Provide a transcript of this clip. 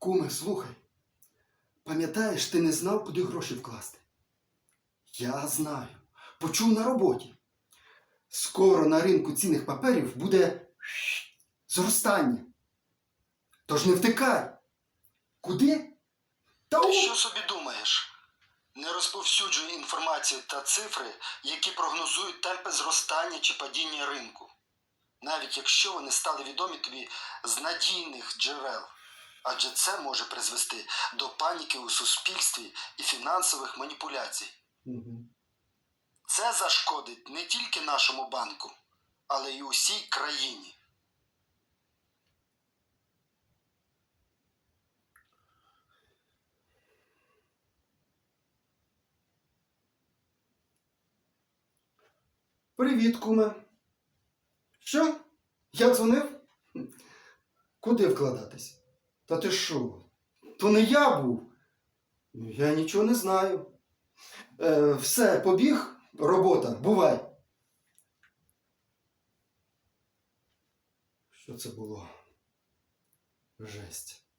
Куме, слухай. Пам'ятаєш, ти не знав, куди гроші вкласти? Я знаю. Почув на роботі. Скоро на ринку цінних паперів буде зростання. Тож не втикай. Куди? Та Ти що собі думаєш? Не розповсюджуй інформацію та цифри, які прогнозують темпи зростання чи падіння ринку, навіть якщо вони стали відомі тобі з надійних джерел. Адже це може призвести до паніки у суспільстві і фінансових маніпуляцій. Це зашкодить не тільки нашому банку, але й усій країні. Привіт, куме. Що? Я дзвонив? Куди вкладатись? Та ти що? То не я був. Я нічого не знаю. Е, все, побіг, робота, бувай. Що це було? Жесть.